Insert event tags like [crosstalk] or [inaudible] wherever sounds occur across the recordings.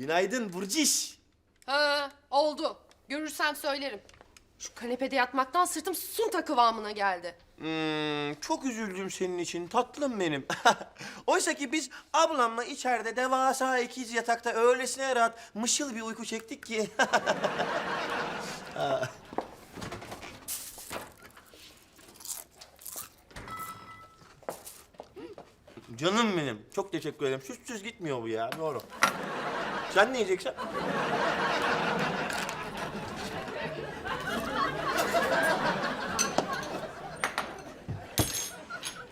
Günaydın Burciş. Ha, oldu. Görürsem söylerim. Şu kanepede yatmaktan sırtım sunta kıvamına geldi. Hmm, çok üzüldüm senin için tatlım benim. [laughs] Oysa ki biz ablamla içeride devasa ikiz yatakta öylesine rahat mışıl bir uyku çektik ki. [laughs] Ha. Canım benim. Çok teşekkür ederim. Sütsüz gitmiyor bu ya. Doğru. Sen ne yiyeceksin?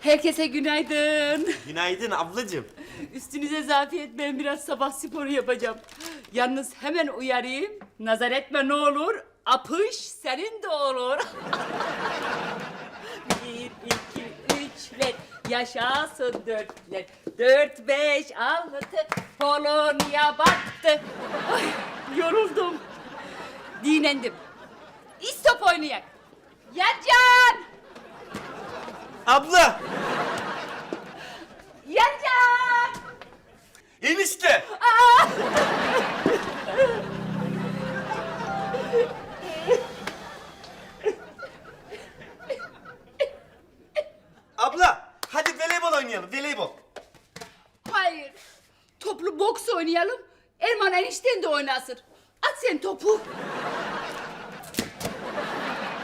Herkese günaydın. Günaydın ablacığım. Üstünüze zafiyet ben biraz sabah sporu yapacağım. Yalnız hemen uyarayım. Nazar etme ne olur. Apış senin de olur. [laughs] Bir, iki, üçler. Yaşasın dörtler. Dört, beş, altı. Polonya battı. Ay, yoruldum. Dinlendim. İstop oynayak. Yercan! Abla! Erman enişten de oynasın. At sen topu.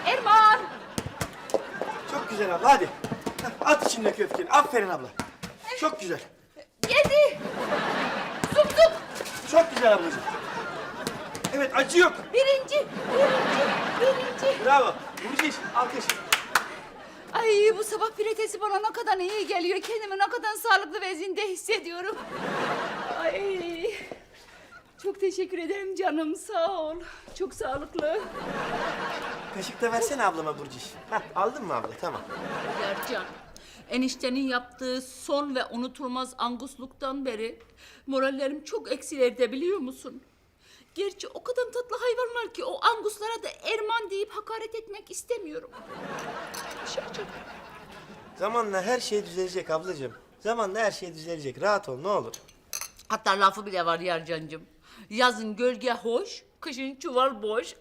Erman. Çok güzel abla, hadi. At içindeki öfkeni, aferin abla. Çok güzel, Yedi. Zup zup. çok güzel ablacığım. Evet, acı yok. Birinci. Birinci. Birinci. Bravo. Burcu alkış. Ay bu sabah pilatesi bana ne kadar iyi geliyor. Kendimi ne kadar sağlıklı ve zinde hissediyorum. Ay. Çok teşekkür ederim canım. Sağ ol. Çok sağlıklı. Kaşık da versene ablama Burcu. Heh, aldın mı abla? Tamam. Yarcan, eniştenin yaptığı son ve unutulmaz angusluktan beri morallerim çok eksilerde biliyor musun? Gerçi o kadar tatlı hayvanlar ki o anguslara da Erman deyip hakaret etmek istemiyorum. Şarkı. Zamanla her şey düzelecek ablacığım. Zamanla her şey düzelecek. Rahat ol ne olur. Hatta lafı bile var Yarcancığım. Yazın gölge hoş, kışın çuval boş.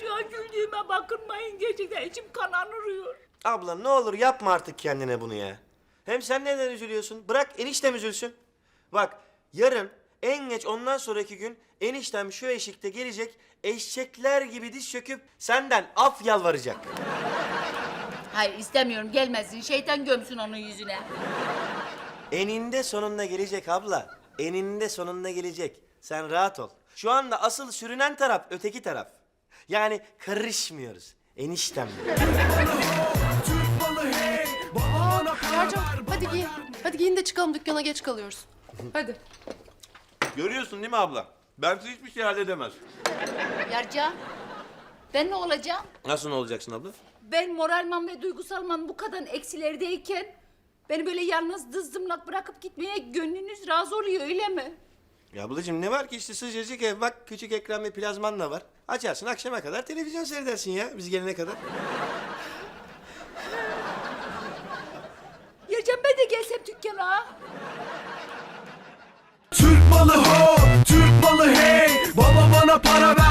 Şu an güldüğüme bakınmayın gerçekten içim kan anırıyor. Abla ne olur yapma artık kendine bunu ya. Hem sen neden üzülüyorsun? Bırak eniştem üzülsün. Bak yarın en geç ondan sonraki gün eniştem şu eşikte gelecek eşekler gibi diz çöküp senden af yalvaracak. Hayır istemiyorum gelmesin. Şeytan gömsün onun yüzüne. Eninde sonunda gelecek abla. Eninde sonunda gelecek. Sen rahat ol. Şu anda asıl sürünen taraf öteki taraf. Yani karışmıyoruz. Eniştem. Yarcan hadi giyin. Hadi giyin de çıkalım dükkana geç kalıyoruz. Hadi. Görüyorsun değil mi abla? Ben hiçbir şey halledemez. Yarcan ben ne olacağım? Nasıl ne olacaksın abla? Ben moralman ve duygusalman bu kadar eksilerdeyken beni böyle yalnız dızdımlak bırakıp gitmeye gönlünüz razı oluyor öyle mi? Ya ablacığım ne var ki işte sıcacık ev bak küçük ekran ve plazman da var. Açarsın akşama kadar televizyon seyredersin ya biz gelene kadar. Yarcan ben de gelsem dükkana. Türk malı ho, Türk malı hey Baba bana para ver